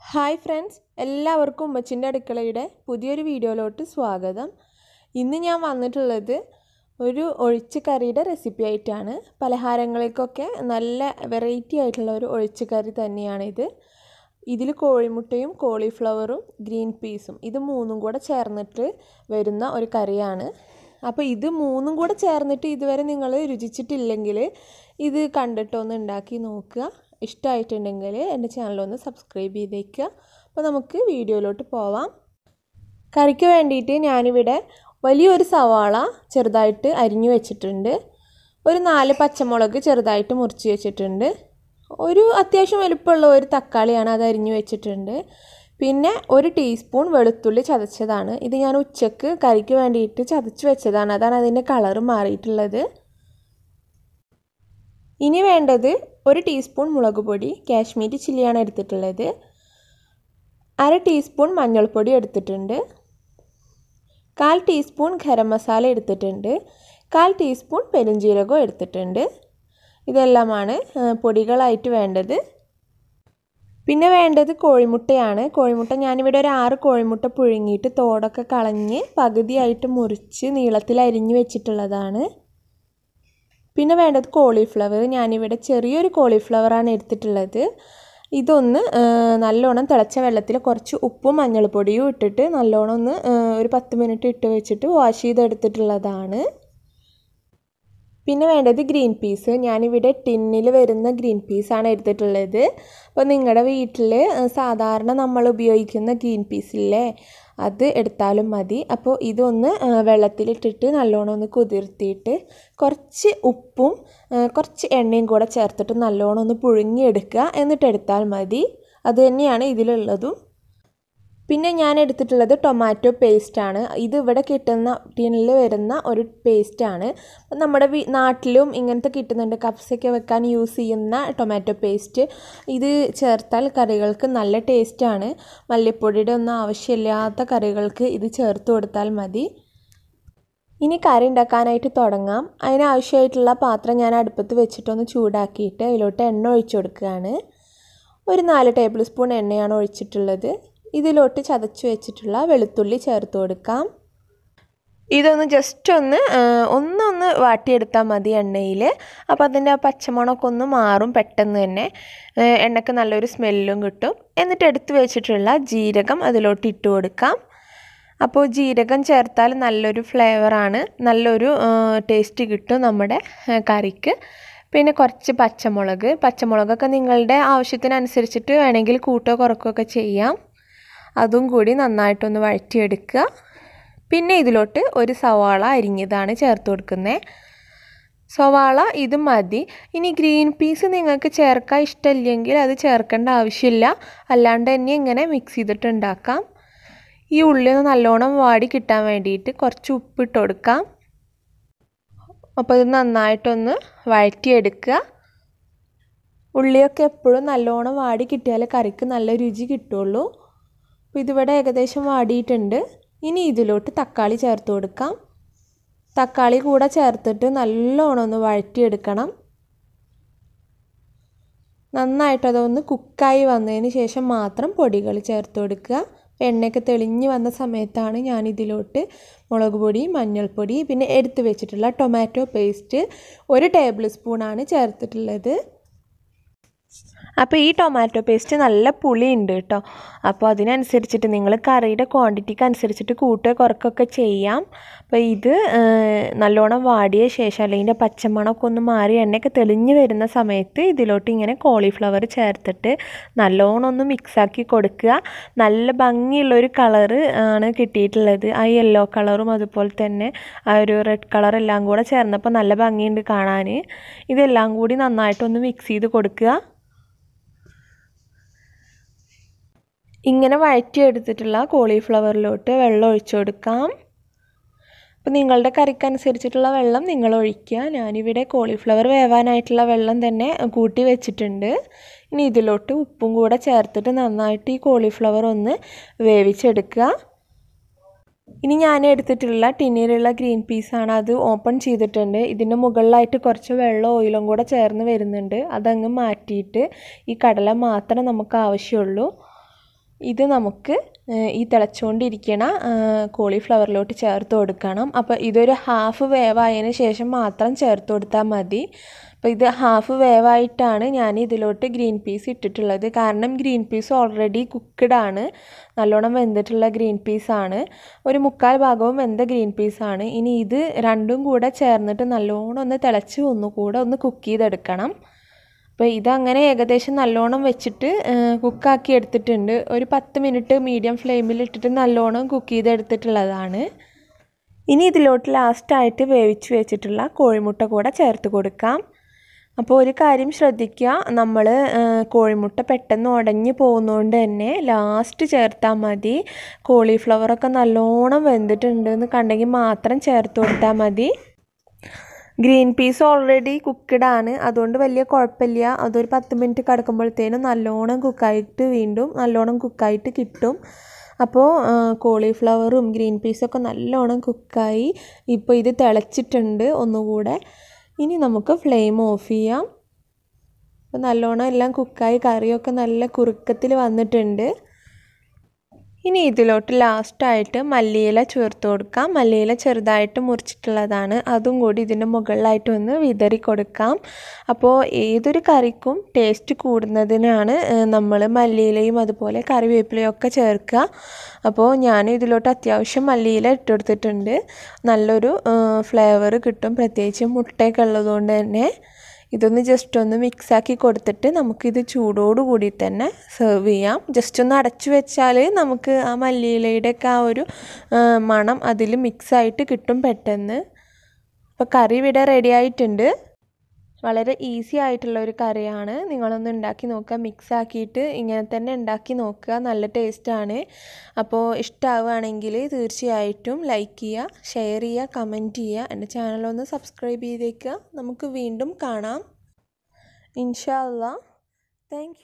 Hi friends എല്ലാവർക്കും ഉമ്മച്ചിന്റെ അടുക്കളയുടെ പുതിയൊരു വീഡിയോയിലോട്ട് സ്വാഗതം. ഇന്ന് ഞാൻ വന്നിട്ടുള്ളത് ഒരു ഒഴിച്ച് കറിയുടെ റെസിപ്പി ആയിട്ടാണ് പലഹാരങ്ങൾക്കൊക്കെ നല്ല വെറൈറ്റി ആയിട്ടുള്ള ഒരു ഒഴിച്ച് കറി തന്നെയാണിത്. ഇതിൽ കോഴിമുട്ടയും കോളിഫ്ലവറും ഗ്രീൻ പീസും ഇത് മൂന്നും കൂടെ ചേർന്നിട്ട് വരുന്ന ഒരു കറിയാണ്. അപ്പോൾ ഇത് മൂന്നും കൂടെ ചേർന്നിട്ട് ഇതുവരെ നിങ്ങൾ രുചിച്ചിട്ടില്ലെങ്കിൽ ഇത് കണ്ടിട്ടൊന്ന് ഉണ്ടാക്കി നോക്കുക. ഇഷ്ടമായിട്ടുണ്ടെങ്കിൽ എന്റെ ചാനലൊന്ന് സബ്സ്ക്രൈബ് ചെയ്തേക്കുക അപ്പോൾ നമുക്ക് വീഡിയോയിലോട്ട് പോവാം. കറിക്ക് വേണ്ടിയിട്ട് ഞാനിവിടെ വലിയൊരു സവാള ചെറുതായിട്ട് അരിഞ്ഞു വെച്ചിട്ടുണ്ട്. ഒരു നാല് പച്ചമുളക് ചെറുതായിട്ട് മുറിച്ച് വെച്ചിട്ടുണ്ട്. ഒരു അത്യാവശ്യം വലുപ്പമുള്ള ഒരു തക്കാളിയാണ് അത് അരിഞ്ഞു വെച്ചിട്ടുണ്ട്. പിന്നെ ഒരു ടീസ്പൂൺ വെളുത്തുള്ളി ചതച്ചതാണ്. ഇത് ഞാൻ ഉച്ചയ്ക്ക് കറിക്ക് വേണ്ടിയിട്ട് ചതച്ച് വെച്ചതാണ്. അതാണ് അതിന്റെ കളർ മാറിയിട്ടുള്ളത്. ഇനി വേണ്ടത് ഒരു ടീസ്പൂൺ മുളക് പൊടി കാശ്മീരി ചില്ലിയാണ് എടുത്തിട്ടുള്ളത്. അര ടീസ്പൂൺ മഞ്ഞൾപ്പൊടി എടുത്തിട്ടുണ്ട്. കാൽ ടീസ്പൂൺ ഗരം മസാല എടുത്തിട്ടുണ്ട്. കാൽ ടീസ്പൂൺ പെരുംജീരകം എടുത്തിട്ടുണ്ട്. ഇതെല്ലാമാണ് പൊടികളായിട്ട് വേണ്ടത്. പിന്നെ വേണ്ടത് കോഴിമുട്ടയാണ്. കോഴിമുട്ട ഞാനിവിടെ ഒരു ആറ് കോഴിമുട്ട പുഴുങ്ങിയിട്ട് തോടൊക്കെ കളഞ്ഞ് പകുതിയായിട്ട് മുറിച്ച് നീളത്തിൽ അരിഞ്ഞു വെച്ചിട്ടുള്ളതാണ്. പിന്നെ വേണ്ടത് കോളിഫ്ലവർ. ഞാനിവിടെ ചെറിയൊരു കോളിഫ്ലവറാണ് എടുത്തിട്ടുള്ളത്. ഇതൊന്ന് നല്ലോണം തിളച്ച വെള്ളത്തിൽ കുറച്ച് ഉപ്പും മഞ്ഞൾപ്പൊടിയും ഇട്ടിട്ട് നല്ലോണം ഒന്ന് ഒരു പത്ത് മിനിറ്റ് ഇട്ട് വെച്ചിട്ട് വാഷ് ചെയ്തെടുത്തിട്ടുള്ളതാണ്. പിന്നെ വേണ്ടത് ഗ്രീൻ പീസ്. ഞാനിവിടെ ടിന്നിൽ വരുന്ന ഗ്രീൻ പീസാണ് എടുത്തിട്ടുള്ളത്. അപ്പോൾ നിങ്ങളുടെ വീട്ടിൽ സാധാരണ നമ്മൾ ഉപയോഗിക്കുന്ന ഗ്രീൻ പീസില്ലേ അത് എടുത്താലും മതി. അപ്പോൾ ഇതൊന്ന് വെള്ളത്തിലിട്ടിട്ട് നല്ലോണം ഒന്ന് കുതിർത്തിയിട്ട് കുറച്ച് ഉപ്പും കുറച്ച് എണ്ണയും കൂടെ ചേർത്തിട്ട് നല്ലോണം ഒന്ന് പുഴുങ്ങിയെടുക്കുക. എന്നിട്ട് എടുത്താൽ മതി. അത് തന്നെയാണ് ഇതിലുള്ളതും. പിന്നെ ഞാൻ എടുത്തിട്ടുള്ളത് ടൊമാറ്റോ പേസ്റ്റാണ് ഇത് ഇവിടെ കിട്ടുന്ന ടിന്നിൽ വരുന്ന ഒരു പേസ്റ്റാണ് നമ്മുടെ നാട്ടിലും ഇങ്ങനത്തെ കിട്ടുന്നുണ്ട്. കപ്സൊക്കെ വെക്കാൻ യൂസ് ചെയ്യുന്ന ടൊമാറ്റോ പേസ്റ്റ് ഇത് ചേർത്താൽ കറികൾക്ക് നല്ല ടേസ്റ്റാണ് മല്ലിപ്പൊടിയുടെ ഒന്നും ആവശ്യമില്ലാത്ത കറികൾക്ക് ഇത് ചേർത്ത് കൊടുത്താൽ മതി. ഇനി കറി ഉണ്ടാക്കാനായിട്ട് തുടങ്ങാം. അതിനാവശ്യമായിട്ടുള്ള പാത്രം ഞാൻ അടുപ്പത്ത് വെച്ചിട്ടൊന്ന് ചൂടാക്കിയിട്ട് അതിലോട്ട് എണ്ണ ഒഴിച്ചു കൊടുക്കുകയാണ്. ഒരു നാല് ടേബിൾ സ്പൂൺ എണ്ണയാണ് ഒഴിച്ചിട്ടുള്ളത്. ഇതിലോട്ട് ചതച്ചു വെച്ചിട്ടുള്ള വെളുത്തുള്ളി ചേർത്ത് കൊടുക്കാം. ഇതൊന്ന് ജസ്റ്റ് ഒന്ന് ഒന്നൊന്ന് വാട്ടിയെടുത്താൽ മതി എണ്ണയിൽ അപ്പോൾ അതിന്റെ ആ പച്ചമുളകൊക്കെ ഒന്ന് മാറും പെട്ടെന്ന് തന്നെ. എണ്ണയ്ക്ക് നല്ലൊരു സ്മെല്ലും കിട്ടും. എന്നിട്ട് എടുത്ത് വെച്ചിട്ടുള്ള ജീരകം അതിലോട്ട് ഇട്ട് കൊടുക്കാം. അപ്പോൾ ജീരകം ചേർത്താൽ നല്ലൊരു ഫ്ലേവറാണ് നല്ലൊരു ടേസ്റ്റ് കിട്ടും നമ്മുടെ കറിക്ക്. പിന്നെ കുറച്ച് പച്ചമുളക്. പച്ചമുളകൊക്കെ നിങ്ങളുടെ ആവശ്യത്തിനനുസരിച്ചിട്ട് വേണമെങ്കിൽ കൂട്ടോ കുറക്കുകയൊക്കെ ചെയ്യാം. അതും കൂടി നന്നായിട്ടൊന്ന് വഴറ്റിയെടുക്കുക. പിന്നെ ഇതിലോട്ട് ഒരു സവാള അരിഞ്ഞതാണ് ചേർത്ത് കൊടുക്കുന്നത് സവാള ഇത് മതി. ഇനി ഗ്രീൻ പീസ് നിങ്ങൾക്ക് ചേർക്കാൻ ഇഷ്ടമില്ലെങ്കിൽ അത് ചേർക്കേണ്ട ആവശ്യമില്ല. അല്ലാണ്ട് തന്നെ ഇങ്ങനെ മിക്സ് ചെയ്തിട്ട് ഉണ്ടാക്കാം. ഈ ഉള്ളി ഒന്ന് നല്ലോണം വാടി കിട്ടാൻ വേണ്ടിയിട്ട് കുറച്ച് ഉപ്പിട്ട് കൊടുക്കാം. അപ്പോൾ ഇത് നന്നായിട്ടൊന്ന് വഴറ്റിയെടുക്കുക. ഉള്ളിയൊക്കെ എപ്പോഴും നല്ലോണം വാടി കിട്ടിയാൽ കറിക്ക് നല്ല രുചി കിട്ടുള്ളൂ. അപ്പോൾ ഇതിവിടെ ഏകദേശം വാടിയിട്ടുണ്ട്. ഇനി ഇതിലോട്ട് തക്കാളി ചേർത്ത് കൊടുക്കാം. തക്കാളി കൂടെ ചേർത്തിട്ട് നല്ലോണം ഒന്ന് വഴറ്റിയെടുക്കണം. നന്നായിട്ട് അതൊന്ന് കുക്കായി വന്നതിന് ശേഷം മാത്രം പൊടികൾ ചേർത്ത് കൊടുക്കുക. എണ്ണയൊക്കെ തെളിഞ്ഞ് വന്ന സമയത്താണ് ഞാൻ ഇതിലോട്ട് മുളക് പൊടി മഞ്ഞൾപ്പൊടി പിന്നെ എടുത്ത് വെച്ചിട്ടുള്ള ടൊമാറ്റോ പേസ്റ്റ് ഒരു ടേബിൾ സ്പൂണാണ് ചേർത്തിട്ടുള്ളത്. അപ്പോൾ ഈ ടൊമാറ്റോ പേസ്റ്റ് നല്ല പുളിയുണ്ട് കേട്ടോ അപ്പോൾ അതിനനുസരിച്ചിട്ട് നിങ്ങൾ കറിയുടെ ക്വാണ്ടിറ്റിക്ക് അനുസരിച്ചിട്ട് കൂട്ടുക കുറക്കൊക്കെ ചെയ്യാം. അപ്പോൾ ഇത് നല്ലോണം വാടിയ ശേഷം അല്ലെങ്കിൽ പച്ചമണമൊക്കെ ഒന്ന് മാറി എണ്ണയൊക്കെ തെളിഞ്ഞ് വരുന്ന സമയത്ത് ഇതിലോട്ട് ഇങ്ങനെ കോളിഫ്ലവർ ചേർത്തിട്ട് നല്ലോണം ഒന്ന് മിക്സാക്കി കൊടുക്കുക. നല്ല ഭംഗിയുള്ളൊരു കളറ് ആണ് കിട്ടിയിട്ടുള്ളത്. ആ യെല്ലോ കളറും അതുപോലെ തന്നെ ആ ഒരു റെഡ് കളർ എല്ലാം കൂടെ ചേർന്നപ്പോൾ നല്ല ഭംഗിയുണ്ട് കാണാൻ ഇതെല്ലാം കൂടി നന്നായിട്ടൊന്ന് മിക്സ് ചെയ്ത് കൊടുക്കുക. ഇങ്ങനെ വഴറ്റിയെടുത്തിട്ടുള്ള കോളിഫ്ലവറിലോട്ട് വെള്ളം ഒഴിച്ചു കൊടുക്കാം. അപ്പോൾ നിങ്ങളുടെ കറിക്കനുസരിച്ചിട്ടുള്ള വെള്ളം നിങ്ങൾ ഒഴിക്കുക. ഞാനിവിടെ കോളിഫ്ലവർ വേവാനായിട്ടുള്ള വെള്ളം തന്നെ കൂട്ടി വെച്ചിട്ടുണ്ട്. ഇനി ഇതിലോട്ട് ഉപ്പും കൂടെ ചേർത്തിട്ട് നന്നായിട്ട് ഈ കോളിഫ്ലവർ ഒന്ന് വേവിച്ചെടുക്കുക. ഇനി ഞാൻ എടുത്തിട്ടുള്ള ടിന്നിലുള്ള ഗ്രീൻ പീസാണ് അത് ഓപ്പൺ ചെയ്തിട്ടുണ്ട്. ഇതിന്റെ മുകളിലായിട്ട് കുറച്ച് വെള്ളം ഓയിലും കൂടെ ചേർന്ന് വരുന്നുണ്ട്. അതങ്ങ് മാറ്റിയിട്ട് ഈ കടല മാത്രമേ നമുക്ക് ആവശ്യമുള്ളൂ. ഇത് നമുക്ക് ഈ തിളച്ചുകൊണ്ടിരിക്കണ കോളിഫ്ലവറിലോട്ട് ചേർത്ത് കൊടുക്കണം. അപ്പോൾ ഇതൊരു ഹാഫ് വേവായതിന് ശേഷം മാത്രം ചേർത്ത് കൊടുത്താൽ മതി. അപ്പോൾ ഇത് ഹാഫ് വേവായിട്ടാണ് ഞാൻ ഇതിലോട്ട് ഗ്രീൻ പീസ് ഇട്ടിട്ടുള്ളത്. കാരണം ഗ്രീൻ പീസ് ഓൾറെഡി കുക്ക്ഡ് ആണ്. നല്ലോണം വെന്തിട്ടുള്ള ഗ്രീൻ പീസാണ് ഒരു മുക്കാൽ ഭാഗവും വെന്ത ഗ്രീൻ പീസാണ് ഇനി ഇത് രണ്ടും കൂടെ ചേർന്നിട്ട് നല്ലോണം ഒന്ന് തിളച്ച് ഒന്നുകൂടെ ഒന്ന് കുക്ക് ചെയ്തെടുക്കണം. അപ്പോൾ ഇതങ്ങനെ ഏകദേശം നല്ലോണം വെച്ചിട്ട് കുക്കാക്കി എടുത്തിട്ടുണ്ട്. ഒരു പത്ത് മിനിറ്റ് മീഡിയം ഫ്ലെയിമിൽ ഇട്ടിട്ട് നല്ലോണം കുക്ക് ചെയ്തെടുത്തിട്ടുള്ളതാണ്. ഇനി ഇതിലോട്ട് ലാസ്റ്റായിട്ട് വേവിച്ച് വെച്ചിട്ടുള്ള കോഴിമുട്ട കൂടെ ചേർത്ത് കൊടുക്കാം. അപ്പോൾ ഒരു കാര്യം ശ്രദ്ധിക്കുക നമ്മൾ കോഴിമുട്ട പെട്ടെന്ന് ഉടഞ്ഞു പോകുന്നതുകൊണ്ട് തന്നെ ലാസ്റ്റ് ചേർത്താൽ മതി. കോളിഫ്ലവറൊക്കെ നല്ലോണം വെന്തിട്ടുണ്ടെന്ന് കണ്ടെങ്കിൽ മാത്രം ചേർത്ത് കൊടുത്താൽ മതി. ഗ്രീൻ പീസ് ഓൾറെഡി കുക്ക്ഡ് ആണ്. അതുകൊണ്ട് വലിയ കുഴപ്പമില്ല. അതൊരു പത്ത് മിനിറ്റ് കിടക്കുമ്പോഴത്തേനും നല്ലോണം കുക്കായിട്ട് വീണ്ടും നല്ലോണം കുക്കായിട്ട് കിട്ടും. അപ്പോൾ കോളിഫ്ലവറും ഗ്രീൻ പീസൊക്കെ നല്ലോണം കുക്കായി ഇപ്പോൾ ഇത് തിളച്ചിട്ടുണ്ട് ഒന്നുകൂടെ. ഇനി നമുക്ക് ഫ്ലെയിം ഓഫ് ചെയ്യാം. അപ്പോൾ നല്ലോണം എല്ലാം കുക്കായി കറിയൊക്കെ നല്ല കുറുക്കത്തിൽ വന്നിട്ടുണ്ട്. ഇനി ഇതിലോട്ട് ലാസ്റ്റായിട്ട് മല്ലിയില ചേർത്ത് കൊടുക്കാം. മല്ലിയില ചെറുതായിട്ട് മുറിച്ചിട്ടുള്ളതാണ്. അതും കൂടി ഇതിന്റെ മുകളിലായിട്ട് ഒന്ന് വിതറി കൊടുക്കാം. അപ്പോൾ ഏതൊരു കറിക്കും ടേസ്റ്റ് കൂടുന്നതിനാണ് നമ്മൾ മല്ലിയിലയും അതുപോലെ കറിവേപ്പിലയും ഒക്കെ ചേർക്കുക. അപ്പോൾ ഞാൻ ഇതിലോട്ട് അത്യാവശ്യം മല്ലിയില ഇട്ട് ഇട്ടെടുത്തിട്ടുണ്ട് നല്ലൊരു ഫ്ലേവർ കിട്ടും. പ്രത്യേകിച്ച് മുട്ടയൊക്കെ ഉള്ളതുകൊണ്ട് തന്നെ. ഇതൊന്ന് ജസ്റ്റ് ഒന്ന് മിക്സാക്കി കൊടുത്തിട്ട് നമുക്കിത് ചൂടോടുകൂടി തന്നെ സെർവ് ചെയ്യാം. ജസ്റ്റ് ഒന്ന് അടച്ചു വെച്ചാൽ നമുക്ക് ആ മല്ലിയിലയുടെയൊക്കെ ആ ഒരു മണം അതിൽ മിക്സായിട്ട് കിട്ടും പെട്ടെന്ന്. അപ്പോൾ കറി ഇവിടെ റെഡി ആയിട്ടുണ്ട്. വളരെ ഈസി ആയിട്ടുള്ള ഒരു കറിയാണ്. നിങ്ങളൊന്ന് ഉണ്ടാക്കി നോക്കുക. മിക്സ് ആക്കിയിട്ട് ഇങ്ങനെ തന്നെ ഉണ്ടാക്കി നോക്കുക. നല്ല ടേസ്റ്റാണ് അപ്പോൾ ഇഷ്ടമാവുകയാണെങ്കിൽ തീർച്ചയായിട്ടും ലൈക്ക് ചെയ്യുക ഷെയർ ചെയ്യുക കമന്റ് ചെയ്യുക. എന്റെ ചാനലൊന്ന് സബ്സ്ക്രൈബ് ചെയ്തേക്കുക. നമുക്ക് വീണ്ടും കാണാം. ഇൻഷാല്ല താങ്ക്